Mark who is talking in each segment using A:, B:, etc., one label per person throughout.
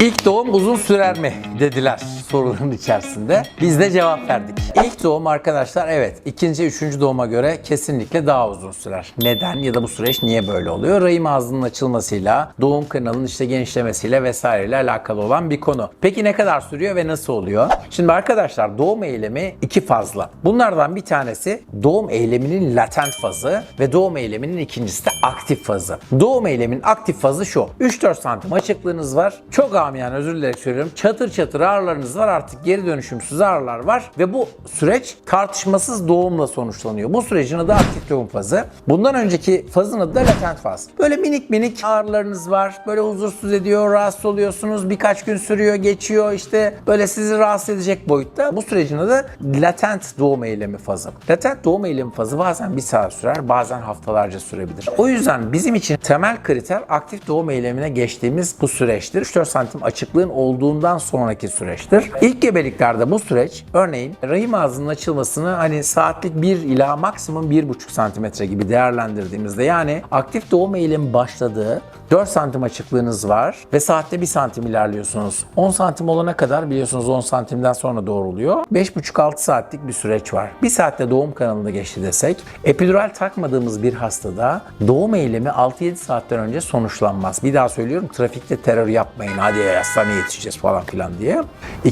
A: İlk doğum uzun sürer mi dediler soruların içerisinde. Biz de cevap verdik. İlk doğum arkadaşlar evet ikinci, üçüncü doğuma göre kesinlikle daha uzun sürer. Neden ya da bu süreç niye böyle oluyor? Rahim ağzının açılmasıyla, doğum kanalının işte genişlemesiyle vesaireyle alakalı olan bir konu. Peki ne kadar sürüyor ve nasıl oluyor? Şimdi arkadaşlar doğum eylemi iki fazla. Bunlardan bir tanesi doğum eyleminin latent fazı ve doğum eyleminin ikincisi de aktif fazı. Doğum eyleminin aktif fazı şu. 3-4 santim açıklığınız var. Çok amiyane özür dilerim söylüyorum. Çatır çatır ağrılarınız var artık geri dönüşümsüz ağrılar var ve bu süreç tartışmasız doğumla sonuçlanıyor. Bu sürecin adı aktif doğum fazı. Bundan önceki fazın adı da latent faz. Böyle minik minik ağrılarınız var. Böyle huzursuz ediyor, rahatsız oluyorsunuz. Birkaç gün sürüyor, geçiyor. işte böyle sizi rahatsız edecek boyutta. Bu sürecin adı latent doğum eylemi fazı. Latent doğum eylemi fazı bazen bir saat sürer, bazen haftalarca sürebilir. O yüzden bizim için temel kriter aktif doğum eylemine geçtiğimiz bu süreçtir. 3-4 santim açıklığın olduğundan sonraki süreçtir. İlk gebeliklerde bu süreç örneğin rahim ağzının açılmasını hani saatlik 1 ila maksimum 1,5 santimetre gibi değerlendirdiğimizde yani aktif doğum eylemi başladığı 4 santim açıklığınız var ve saatte 1 santim ilerliyorsunuz. 10 santim olana kadar biliyorsunuz 10 santimden sonra doğruluyor. 5,5-6 saatlik bir süreç var. 1 saatte doğum kanalında geçti desek epidural takmadığımız bir hastada doğum eylemi 6-7 saatten önce sonuçlanmaz. Bir daha söylüyorum trafikte terör yapmayın hadi hastaneye yetişeceğiz falan filan diye.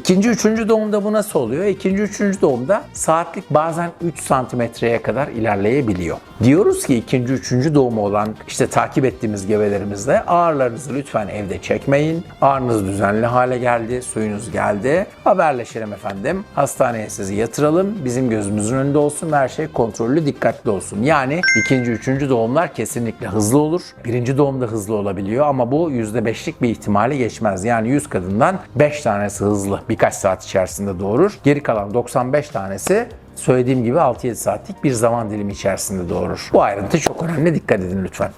A: İkinci, üçüncü doğumda bu nasıl oluyor? İkinci, üçüncü doğumda saatlik bazen 3 santimetreye kadar ilerleyebiliyor. Diyoruz ki ikinci, üçüncü doğumu olan işte takip ettiğimiz gebelerimizde ağrılarınızı lütfen evde çekmeyin. Ağrınız düzenli hale geldi, suyunuz geldi. Haberleşelim efendim. Hastaneye sizi yatıralım. Bizim gözümüzün önünde olsun her şey kontrollü, dikkatli olsun. Yani ikinci, üçüncü doğumlar kesinlikle hızlı olur. Birinci doğumda hızlı olabiliyor ama bu %5'lik bir ihtimali geçmez. Yani 100 kadından 5 tanesi hızlı birkaç saat içerisinde doğurur. Geri kalan 95 tanesi söylediğim gibi 6-7 saatlik bir zaman dilimi içerisinde doğurur. Bu ayrıntı çok önemli. Dikkat edin lütfen.